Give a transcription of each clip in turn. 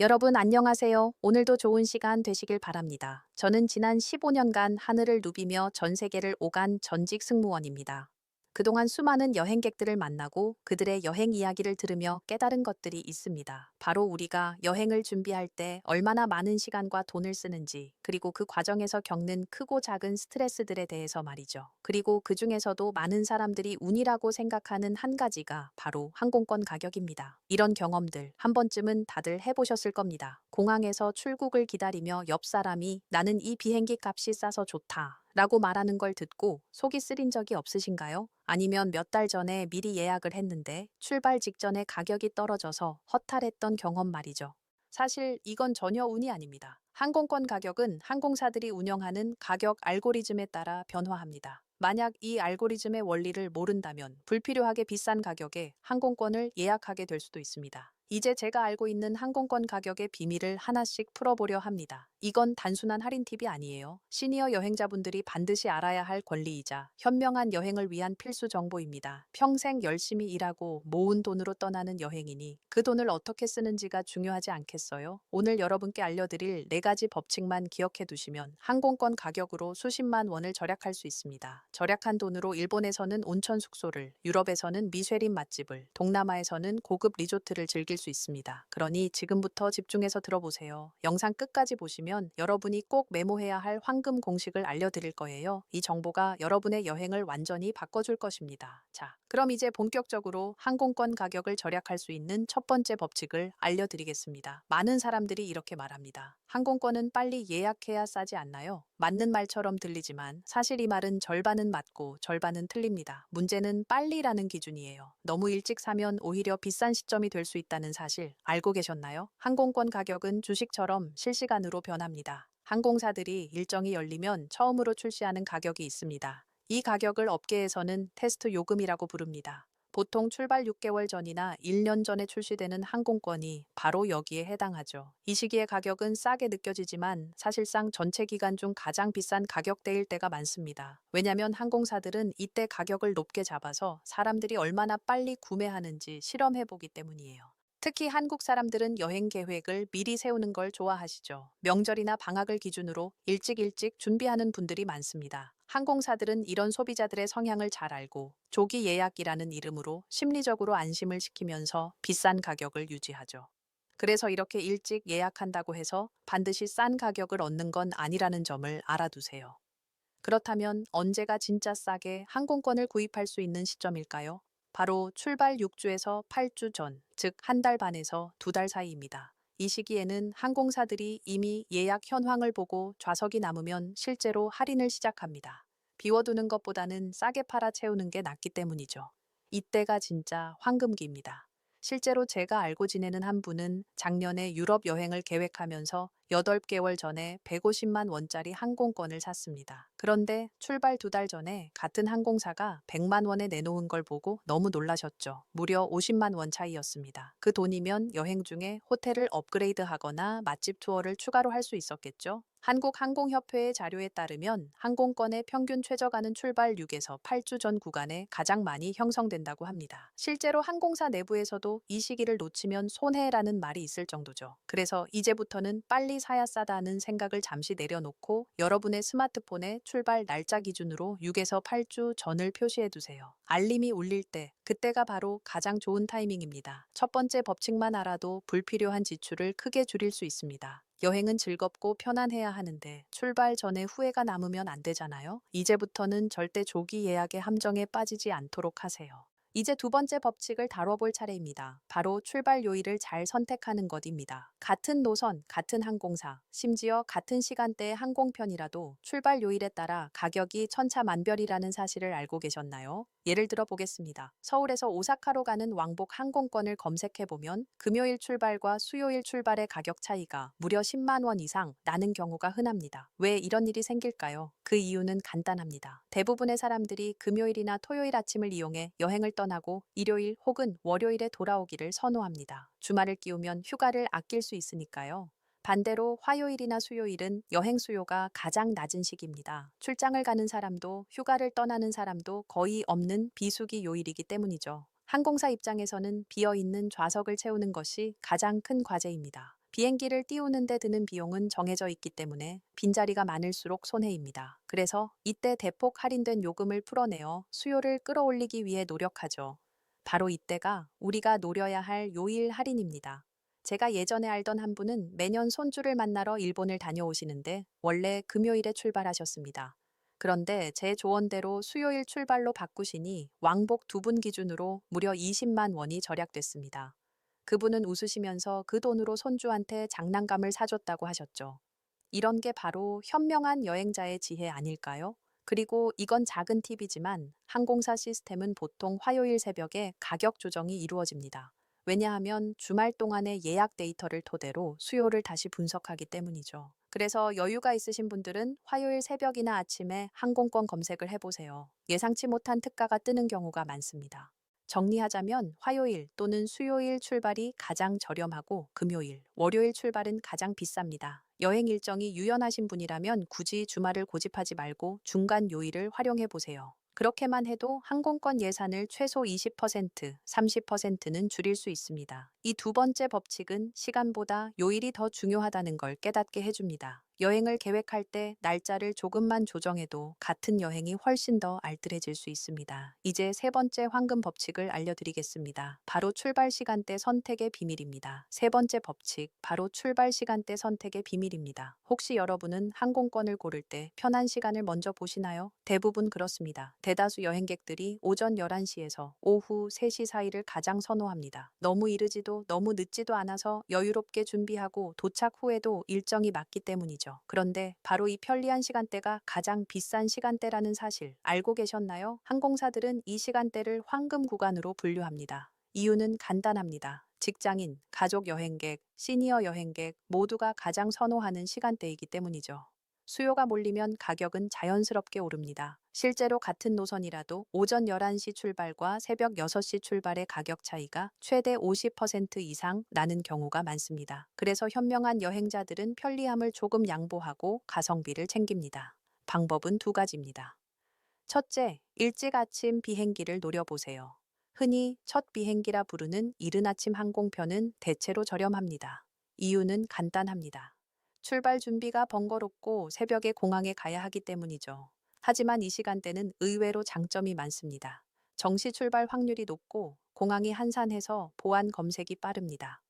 여러분 안녕하세요. 오늘도 좋은 시간 되시길 바랍니다. 저는 지난 15년간 하늘을 누비며 전 세계를 오간 전직 승무원입니다. 그동안 수많은 여행객들을 만나고 그들의 여행 이야기를 들으며 깨달은 것들이 있습니다. 바로 우리가 여행을 준비할 때 얼마나 많은 시간과 돈을 쓰는지, 그리고 그 과정에서 겪는 크고 작은 스트레스들에 대해서 말이죠. 그리고 그 중에서도 많은 사람들이 운이라고 생각하는 한 가지가 바로 항공권 가격입니다. 이런 경험들 한 번쯤은 다들 해보셨을 겁니다. 공항에서 출국을 기다리며 옆 사람이 나는 이 비행기 값이 싸서 좋다. 라고 말하는 걸 듣고 속이 쓰린 적이 없으신가요? 아니면 몇 달 전에 미리 예약을 했는데 출발 직전에 가격이 떨어져서 허탈했던 경험 말이죠. 사실 이건 전혀 운이 아닙니다. 항공권 가격은 항공사들이 운영하는 가격 알고리즘에 따라 변화합니다. 만약 이 알고리즘의 원리를 모른다면 불필요하게 비싼 가격에 항공권을 예약하게 될 수도 있습니다. 이제 제가 알고 있는 항공권 가격의 비밀을 하나씩 풀어보려 합니다. 이건 단순한 할인 팁이 아니에요. 시니어 여행자분들이 반드시 알아야 할 권리이자 현명한 여행을 위한 필수 정보입니다. 평생 열심히 일하고 모은 돈으로 떠나는 여행이니 그 돈을 어떻게 쓰는지가 중요하지 않겠어요? 오늘 여러분께 알려드릴 네 가지 법칙만 기억해 두시면 항공권 가격으로 수십만 원을 절약할 수 있습니다. 절약한 돈으로 일본에서는 온천 숙소를, 유럽에서는 미쉐린 맛집을, 동남아에서는 고급 리조트를 즐길 수 있습니다. 그러니 지금부터 집중해서 들어보세요. 영상 끝까지 보시면 여러분이 꼭 메모해야 할 황금 공식을 알려드릴 거예요. 이 정보가 여러분의 여행을 완전히 바꿔줄 것입니다. 자, 그럼 이제 본격적으로 항공권 가격을 절약할 수 있는 첫 번째 법칙을 알려드리겠습니다. 많은 사람들이 이렇게 말합니다. 항공권은 빨리 예약해야 싸지 않나요? 맞는 말처럼 들리지만 사실 이 말은 절반은 맞고 절반은 틀립니다. 문제는 빨리라는 기준이에요. 너무 일찍 사면 오히려 비싼 시점이 될 수 있다는 사실 알고 계셨나요? 항공권 가격은 주식처럼 실시간으로 변합니다. 항공사들이 일정이 열리면 처음으로 출시하는 가격이 있습니다. 이 가격을 업계에서는 테스트 요금이라고 부릅니다. 보통 출발 6개월 전이나 1년 전에 출시되는 항공권이 바로 여기에 해당하죠. 이 시기의 가격은 싸게 느껴지지만 사실상 전체 기간 중 가장 비싼 가격대일 때가 많습니다. 왜냐면 항공사들은 이때 가격을 높게 잡아서 사람들이 얼마나 빨리 구매하는지 실험해보기 때문이에요. 특히 한국 사람들은 여행 계획을 미리 세우는 걸 좋아하시죠. 명절이나 방학을 기준으로 일찍 일찍 준비하는 분들이 많습니다. 항공사들은 이런 소비자들의 성향을 잘 알고 조기 예약이라는 이름으로 심리적으로 안심을 시키면서 비싼 가격을 유지하죠. 그래서 이렇게 일찍 예약한다고 해서 반드시 싼 가격을 얻는 건 아니라는 점을 알아두세요. 그렇다면 언제가 진짜 싸게 항공권을 구입할 수 있는 시점일까요? 바로 출발 6주에서 8주 전, 즉 한 달 반에서 두 달 사이입니다. 이 시기에는 항공사들이 이미 예약 현황을 보고 좌석이 남으면 실제로 할인을 시작합니다. 비워두는 것보다는 싸게 팔아 채우는 게 낫기 때문이죠. 이때가 진짜 황금기입니다. 실제로 제가 알고 지내는 한 분은 작년에 유럽 여행을 계획하면서 8개월 전에 150만 원짜리 항공권을 샀습니다. 그런데 출발 두 달 전에 같은 항공사가 100만 원에 내놓은 걸 보고 너무 놀라셨죠. 무려 50만 원 차이였습니다. 그 돈이면 여행 중에 호텔을 업그레이드 하거나 맛집 투어를 추가로 할 수 있었겠죠. 한국항공협회의 자료에 따르면 항공권의 평균 최저가는 출발 6에서 8주 전 구간에 가장 많이 형성된다고 합니다. 실제로 항공사 내부에서도 이 시기를 놓치면 손해라는 말이 있을 정도죠. 그래서 이제부터는 빨리 사야 싸다는 생각을 잠시 내려놓고 여러분의 스마트폰에 출발 날짜 기준으로 6에서 8주 전을 표시해 두세요. 알림이 울릴 때 그때가 바로 가장 좋은 타이밍입니다. 첫 번째 법칙만 알아도 불필요한 지출을 크게 줄일 수 있습니다. 여행은 즐겁고 편안해야 하는데 출발 전에 후회가 남으면 안 되잖아요. 이제부터는 절대 조기 예약의 함정에 빠지지 않도록 하세요. 이제 두 번째 법칙을 다뤄볼 차례입니다. 바로 출발 요일을 잘 선택하는 것입니다. 같은 노선, 같은 항공사, 심지어 같은 시간대의 항공편이라도 출발 요일에 따라 가격이 천차만별이라는 사실을 알고 계셨나요? 예를 들어 보겠습니다. 서울에서 오사카로 가는 왕복 항공권을 검색해 보면 금요일 출발과 수요일 출발의 가격 차이가 무려 10만 원 이상 나는 경우가 흔합니다. 왜 이런 일이 생길까요? 그 이유는 간단합니다. 대부분의 사람들이 금요일이나 토요일 아침을 이용해 여행을 떠나고 일요일 혹은 월요일에 돌아오기를 선호합니다. 주말을 끼우면 휴가를 아낄 수 있으니까요. 반대로 화요일이나 수요일은 여행 수요가 가장 낮은 시기입니다. 출장을 가는 사람도 휴가를 떠나는 사람도 거의 없는 비수기 요일이기 때문이죠. 항공사 입장에서는 비어 있는 좌석을 채우는 것이 가장 큰 과제입니다. 비행기를 띄우는데 드는 비용은 정해져 있기 때문에 빈자리가 많을수록 손해입니다. 그래서 이때 대폭 할인된 요금을 풀어내어 수요를 끌어올리기 위해 노력하죠. 바로 이때가 우리가 노려야 할 요일 할인입니다. 제가 예전에 알던 한 분은 매년 손주를 만나러 일본을 다녀오시는데 원래 금요일에 출발하셨습니다. 그런데 제 조언대로 수요일 출발로 바꾸시니 왕복 두 분 기준으로 무려 20만 원이 절약됐습니다. 그분은 웃으시면서 그 돈으로 손주한테 장난감을 사줬다고 하셨죠. 이런 게 바로 현명한 여행자의 지혜 아닐까요? 그리고 이건 작은 팁이지만 항공사 시스템은 보통 화요일 새벽에 가격 조정이 이루어집니다. 왜냐하면 주말 동안의 예약 데이터를 토대로 수요를 다시 분석하기 때문이죠. 그래서 여유가 있으신 분들은 화요일 새벽이나 아침에 항공권 검색을 해보세요. 예상치 못한 특가가 뜨는 경우가 많습니다. 정리하자면 화요일 또는 수요일 출발이 가장 저렴하고 금요일, 월요일 출발은 가장 비쌉니다. 여행 일정이 유연하신 분이라면 굳이 주말을 고집하지 말고 중간 요일을 활용해 보세요. 그렇게만 해도 항공권 예산을 최소 20%, 30%는 줄일 수 있습니다. 이 두 번째 법칙은 시간보다 요일이 더 중요하다는 걸 깨닫게 해줍니다. 여행을 계획할 때 날짜를 조금만 조정해도 같은 여행이 훨씬 더 알뜰해질 수 있습니다. 이제 세 번째 황금 법칙을 알려드리겠습니다. 바로 출발 시간대 선택의 비밀입니다. 세 번째 법칙, 바로 출발 시간대 선택의 비밀입니다. 혹시 여러분은 항공권을 고를 때 편한 시간을 먼저 보시나요? 대부분 그렇습니다. 대다수 여행객들이 오전 11시에서 오후 3시 사이를 가장 선호합니다. 너무 이르지도 너무 늦지도 않아서 여유롭게 준비하고 도착 후에도 일정이 맞기 때문이죠. 그런데 바로 이 편리한 시간대가 가장 비싼 시간대라는 사실 알고 계셨나요? 항공사들은 이 시간대를 황금 구간으로 분류합니다. 이유는 간단합니다. 직장인, 가족 여행객, 시니어 여행객 모두가 가장 선호하는 시간대이기 때문이죠. 수요가 몰리면 가격은 자연스럽게 오릅니다. 실제로 같은 노선이라도 오전 11시 출발과 새벽 6시 출발의 가격 차이가 최대 50% 이상 나는 경우가 많습니다. 그래서 현명한 여행자들은 편리함을 조금 양보하고 가성비를 챙깁니다. 방법은 두 가지입니다. 첫째, 일찍 아침 비행기를 노려보세요. 흔히 첫 비행기라 부르는 이른 아침 항공편은 대체로 저렴합니다. 이유는 간단합니다. 출발 준비가 번거롭고 새벽에 공항에 가야 하기 때문이죠. 하지만 이 시간대는 의외로 장점이 많습니다. 정시 출발 확률이 높고 공항이 한산해서 보안 검색이 빠릅니다.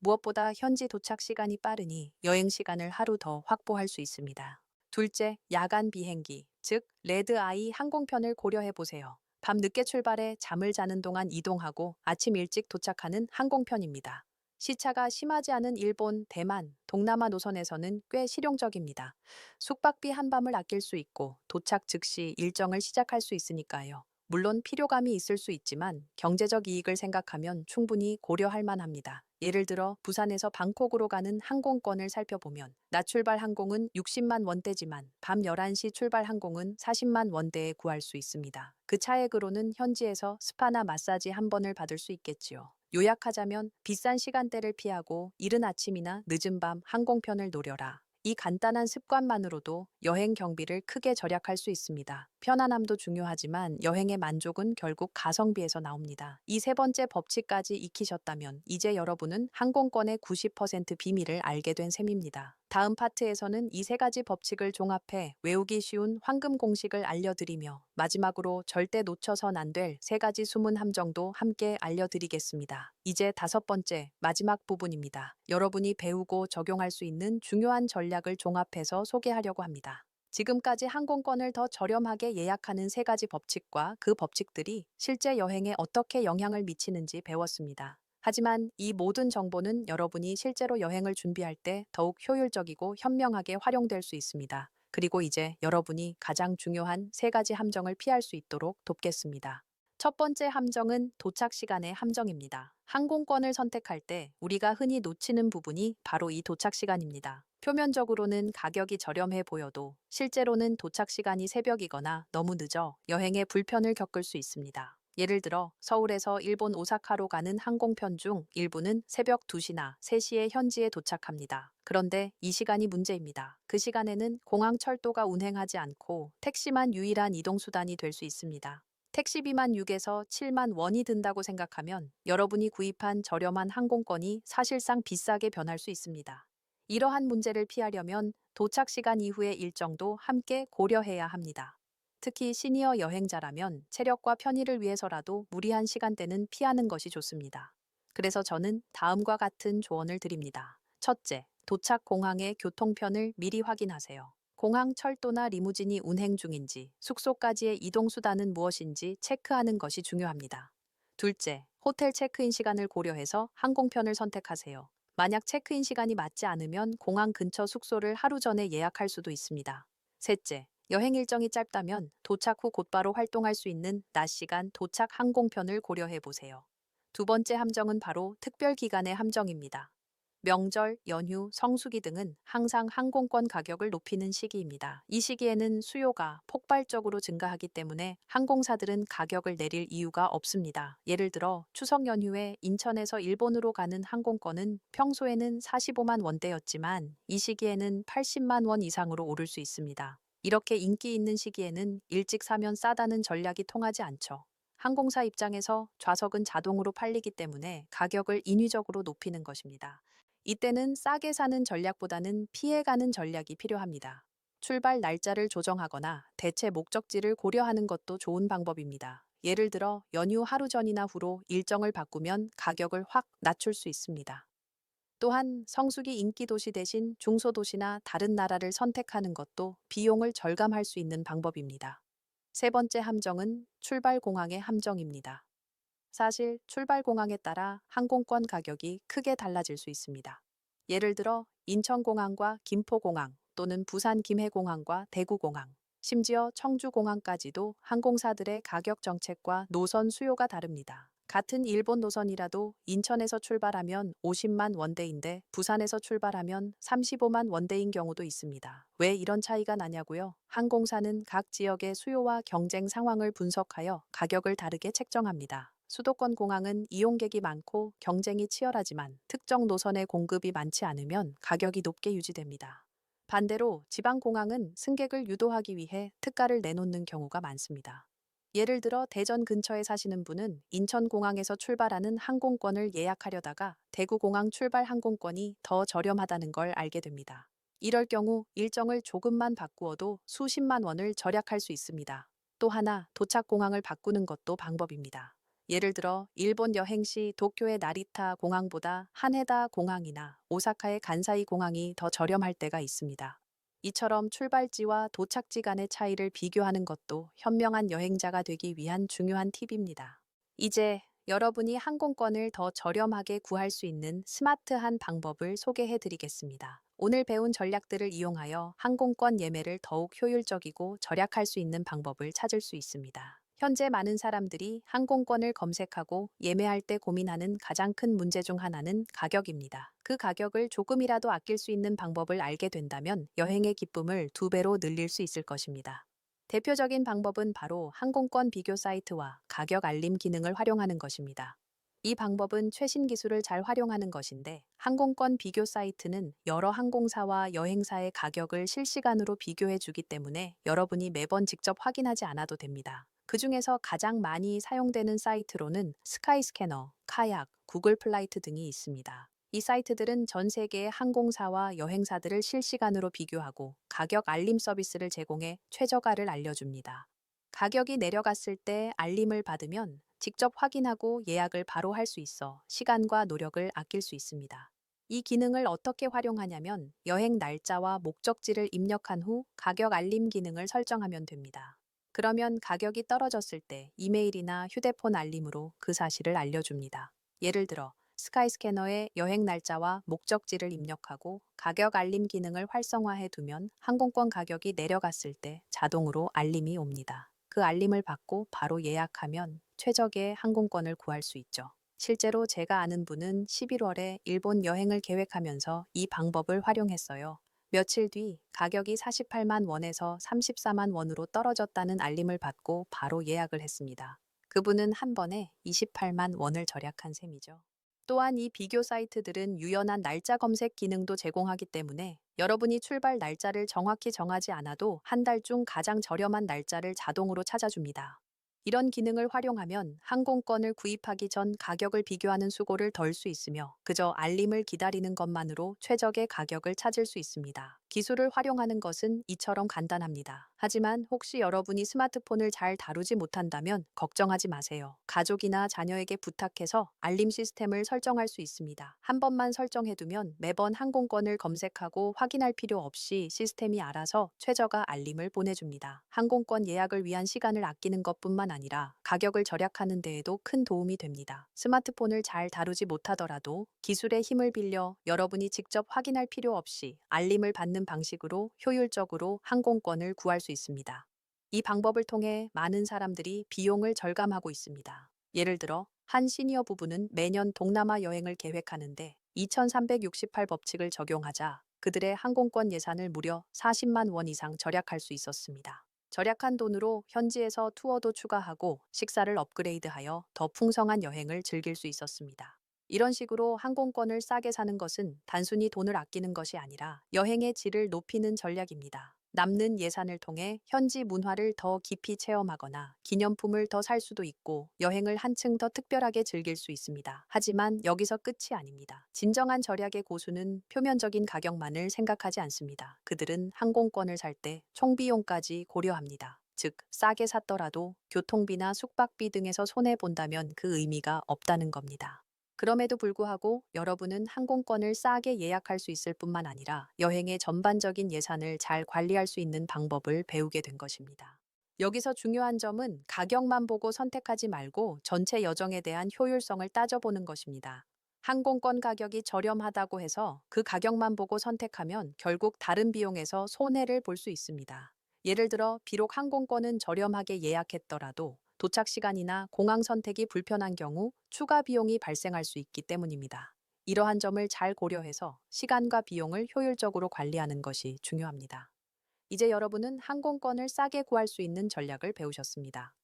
무엇보다 현지 도착 시간이 빠르니 여행 시간을 하루 더 확보할 수 있습니다. 둘째, 야간 비행기, 즉 레드 아이 항공편을 고려해 보세요. 밤 늦게 출발해 잠을 자는 동안 이동하고 아침 일찍 도착하는 항공편입니다. 시차가 심하지 않은 일본, 대만, 동남아 노선에서는 꽤 실용적입니다. 숙박비 한 밤을 아낄 수 있고 도착 즉시 일정을 시작할 수 있으니까요. 물론 필요감이 있을 수 있지만 경제적 이익을 생각하면 충분히 고려할 만합니다. 예를 들어 부산에서 방콕으로 가는 항공권을 살펴보면 낮 출발 항공은 60만 원대지만 밤 11시 출발 항공은 40만 원대에 구할 수 있습니다. 그 차액으로는 현지에서 스파나 마사지 한 번을 받을 수 있겠지요. 요약하자면 비싼 시간대를 피하고 이른 아침이나 늦은 밤 항공편을 노려라. 이 간단한 습관만으로도 여행 경비를 크게 절약할 수 있습니다. 편안함도 중요하지만 여행의 만족은 결국 가성비에서 나옵니다. 이 세 번째 법칙까지 익히셨다면 이제 여러분은 항공권의 90% 비밀을 알게 된 셈입니다. 다음 파트에서는 이 세 가지 법칙을 종합해 외우기 쉬운 황금 공식을 알려드리며 마지막으로 절대 놓쳐선 안 될 세 가지 숨은 함정도 함께 알려드리겠습니다. 이제 다섯 번째, 마지막 부분입니다. 여러분이 배우고 적용할 수 있는 중요한 전략을 종합해서 소개하려고 합니다. 지금까지 항공권을 더 저렴하게 예약하는 세 가지 법칙과 그 법칙들이 실제 여행에 어떻게 영향을 미치는지 배웠습니다. 하지만 이 모든 정보는 여러분이 실제로 여행을 준비할 때 더욱 효율적이고 현명하게 활용될 수 있습니다. 그리고 이제 여러분이 가장 중요한 세 가지 함정을 피할 수 있도록 돕겠습니다. 첫 번째 함정은 도착 시간의 함정입니다. 항공권을 선택할 때 우리가 흔히 놓치는 부분이 바로 이 도착 시간입니다. 표면적으로는 가격이 저렴해 보여도 실제로는 도착 시간이 새벽이거나 너무 늦어 여행에 불편을 겪을 수 있습니다. 예를 들어 서울에서 일본 오사카로 가는 항공편 중 일부는 새벽 2시나 3시에 현지에 도착합니다. 그런데 이 시간이 문제입니다. 그 시간에는 공항 철도가 운행하지 않고 택시만 유일한 이동수단이 될 수 있습니다. 택시비만 6에서 7만 원이 든다고 생각하면 여러분이 구입한 저렴한 항공권이 사실상 비싸게 변할 수 있습니다. 이러한 문제를 피하려면 도착 시간 이후의 일정도 함께 고려해야 합니다. 특히 시니어 여행자라면 체력과 편의를 위해서라도 무리한 시간대는 피하는 것이 좋습니다. 그래서 저는 다음과 같은 조언을 드립니다. 첫째, 도착 공항의 교통편을 미리 확인하세요. 공항 철도나 리무진이 운행 중인지, 숙소까지의 이동 수단은 무엇인지 체크하는 것이 중요합니다. 둘째, 호텔 체크인 시간을 고려해서 항공편을 선택하세요. 만약 체크인 시간이 맞지 않으면 공항 근처 숙소를 하루 전에 예약할 수도 있습니다. 셋째, 여행 일정이 짧다면 도착 후 곧바로 활동할 수 있는 낮 시간 도착 항공편을 고려해 보세요. 두 번째 함정은 바로 특별 기간의 함정입니다. 명절, 연휴, 성수기 등은 항상 항공권 가격을 높이는 시기입니다. 이 시기에는 수요가 폭발적으로 증가하기 때문에 항공사들은 가격을 내릴 이유가 없습니다. 예를 들어 추석 연휴에 인천에서 일본으로 가는 항공권은 평소에는 45만 원대였지만 이 시기에는 80만 원 이상으로 오를 수 있습니다. 이렇게 인기 있는 시기에는 일찍 사면 싸다는 전략이 통하지 않죠. 항공사 입장에서 좌석은 자동으로 팔리기 때문에 가격을 인위적으로 높이는 것입니다. 이때는 싸게 사는 전략보다는 피해가는 전략이 필요합니다. 출발 날짜를 조정하거나 대체 목적지를 고려하는 것도 좋은 방법입니다. 예를 들어 연휴 하루 전이나 후로 일정을 바꾸면 가격을 확 낮출 수 있습니다. 또한 성수기 인기 도시 대신 중소도시나 다른 나라를 선택하는 것도 비용을 절감할 수 있는 방법입니다. 세 번째 함정은 출발 공항의 함정입니다. 사실 출발 공항에 따라 항공권 가격이 크게 달라질 수 있습니다. 예를 들어 인천공항과 김포공항 또는 부산 김해공항과 대구공항, 심지어 청주공항까지도 항공사들의 가격 정책과 노선 수요가 다릅니다. 같은 일본 노선이라도 인천에서 출발하면 50만 원대인데 부산에서 출발하면 35만 원대인 경우도 있습니다. 왜 이런 차이가 나냐고요? 항공사는 각 지역의 수요와 경쟁 상황을 분석하여 가격을 다르게 책정합니다. 수도권 공항은 이용객이 많고 경쟁이 치열하지만 특정 노선의 공급이 많지 않으면 가격이 높게 유지됩니다. 반대로 지방 공항은 승객을 유도하기 위해 특가를 내놓는 경우가 많습니다. 예를 들어 대전 근처에 사시는 분은 인천공항에서 출발하는 항공권을 예약하려다가 대구공항 출발 항공권이 더 저렴하다는 걸 알게 됩니다. 이럴 경우 일정을 조금만 바꾸어도 수십만 원을 절약할 수 있습니다. 또 하나 도착 공항을 바꾸는 것도 방법입니다. 예를 들어 일본 여행 시 도쿄의 나리타 공항보다 하네다 공항이나 오사카의 간사이 공항이 더 저렴할 때가 있습니다. 이처럼 출발지와 도착지 간의 차이를 비교하는 것도 현명한 여행자가 되기 위한 중요한 팁입니다. 이제 여러분이 항공권을 더 저렴하게 구할 수 있는 스마트한 방법을 소개해 드리겠습니다. 오늘 배운 전략들을 이용하여 항공권 예매를 더욱 효율적이고 절약할 수 있는 방법을 찾을 수 있습니다. 현재 많은 사람들이 항공권을 검색하고 예매할 때 고민하는 가장 큰 문제 중 하나는 가격입니다. 그 가격을 조금이라도 아낄 수 있는 방법을 알게 된다면 여행의 기쁨을 두 배로 늘릴 수 있을 것입니다. 대표적인 방법은 바로 항공권 비교 사이트와 가격 알림 기능을 활용하는 것입니다. 이 방법은 최신 기술을 잘 활용하는 것인데 항공권 비교 사이트는 여러 항공사와 여행사의 가격을 실시간으로 비교해 주기 때문에 여러분이 매번 직접 확인하지 않아도 됩니다. 그 중에서 가장 많이 사용되는 사이트로는 스카이스캐너, 카약, 구글 플라이트 등이 있습니다. 이 사이트들은 전 세계의 항공사와 여행사들을 실시간으로 비교하고 가격 알림 서비스를 제공해 최저가를 알려줍니다. 가격이 내려갔을 때 알림을 받으면 직접 확인하고 예약을 바로 할 수 있어 시간과 노력을 아낄 수 있습니다. 이 기능을 어떻게 활용하냐면 여행 날짜와 목적지를 입력한 후 가격 알림 기능을 설정하면 됩니다. 그러면 가격이 떨어졌을 때 이메일이나 휴대폰 알림으로 그 사실을 알려줍니다. 예를 들어 스카이스캐너에 여행 날짜와 목적지를 입력하고 가격 알림 기능을 활성화해 두면 항공권 가격이 내려갔을 때 자동으로 알림이 옵니다. 그 알림을 받고 바로 예약하면 최적의 항공권을 구할 수 있죠. 실제로 제가 아는 분은 11월에 일본 여행을 계획하면서 이 방법을 활용했어요. 며칠 뒤 가격이 48만 원에서 34만 원으로 떨어졌다는 알림을 받고 바로 예약을 했습니다. 그분은 한 번에 28만 원을 절약한 셈이죠. 또한 이 비교 사이트들은 유연한 날짜 검색 기능도 제공하기 때문에 여러분이 출발 날짜를 정확히 정하지 않아도 한 달 중 가장 저렴한 날짜를 자동으로 찾아줍니다. 이런 기능을 활용하면 항공권을 구입하기 전 가격을 비교하는 수고를 덜 수 있으며 그저 알림을 기다리는 것만으로 최적의 가격을 찾을 수 있습니다. 기술을 활용하는 것은 이처럼 간단합니다. 하지만 혹시 여러분이 스마트폰을 잘 다루지 못한다면 걱정하지 마세요. 가족이나 자녀에게 부탁해서 알림 시스템을 설정할 수 있습니다. 한 번만 설정해두면 매번 항공권을 검색하고 확인할 필요 없이 시스템이 알아서 최저가 알림을 보내줍니다. 항공권 예약을 위한 시간을 아끼는 것뿐만 아니라 가격을 절약하는 데에도 큰 도움이 됩니다. 스마트폰을 잘 다루지 못하더라도 기술의 힘을 빌려 여러분이 직접 확인할 필요 없이 알림을 받는 방식으로 효율적으로 항공권을 구할 수 있습니다. 이 방법을 통해 많은 사람들이 비용을 절감하고 있습니다. 예를 들어 한 시니어 부부는 매년 동남아 여행을 계획하는데 2368 법칙을 적용하자 그들의 항공권 예산을 무려 40만 원 이상 절약할 수 있었습니다. 절약한 돈으로 현지에서 투어도 추가하고 식사를 업그레이드하여 더 풍성한 여행을 즐길 수 있었습니다. 이런 식으로 항공권을 싸게 사는 것은 단순히 돈을 아끼는 것이 아니라 여행의 질을 높이는 전략입니다. 남는 예산을 통해 현지 문화를 더 깊이 체험하거나 기념품을 더 살 수도 있고 여행을 한층 더 특별하게 즐길 수 있습니다. 하지만 여기서 끝이 아닙니다. 진정한 절약의 고수는 표면적인 가격만을 생각하지 않습니다. 그들은 항공권을 살 때 총비용까지 고려합니다. 즉, 싸게 샀더라도 교통비나 숙박비 등에서 손해본다면 그 의미가 없다는 겁니다. 그럼에도 불구하고 여러분은 항공권을 싸게 예약할 수 있을 뿐만 아니라 여행의 전반적인 예산을 잘 관리할 수 있는 방법을 배우게 된 것입니다. 여기서 중요한 점은 가격만 보고 선택하지 말고 전체 여정에 대한 효율성을 따져보는 것입니다. 항공권 가격이 저렴하다고 해서 그 가격만 보고 선택하면 결국 다른 비용에서 손해를 볼 수 있습니다. 예를 들어 비록 항공권은 저렴하게 예약했더라도 도착 시간이나 공항 선택이 불편한 경우 추가 비용이 발생할 수 있기 때문입니다. 이러한 점을 잘 고려해서 시간과 비용을 효율적으로 관리하는 것이 중요합니다. 이제 여러분은 항공권을 싸게 구할 수 있는 전략을 배우셨습니다.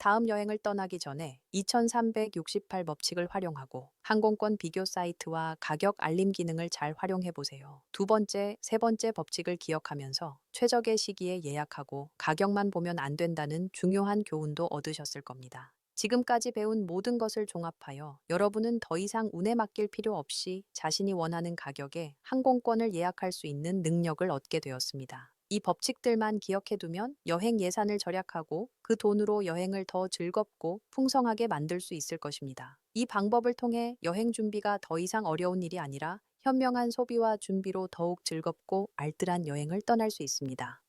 다음 여행을 떠나기 전에 2368 법칙을 활용하고 항공권 비교 사이트와 가격 알림 기능을 잘 활용해 보세요. 두 번째, 세 번째 법칙을 기억하면서 최적의 시기에 예약하고 가격만 보면 안 된다는 중요한 교훈도 얻으셨을 겁니다. 지금까지 배운 모든 것을 종합하여 여러분은 더 이상 운에 맡길 필요 없이 자신이 원하는 가격에 항공권을 예약할 수 있는 능력을 얻게 되었습니다. 이 법칙들만 기억해두면 여행 예산을 절약하고 그 돈으로 여행을 더 즐겁고 풍성하게 만들 수 있을 것입니다. 이 방법을 통해 여행 준비가 더 이상 어려운 일이 아니라 현명한 소비와 준비로 더욱 즐겁고 알뜰한 여행을 떠날 수 있습니다.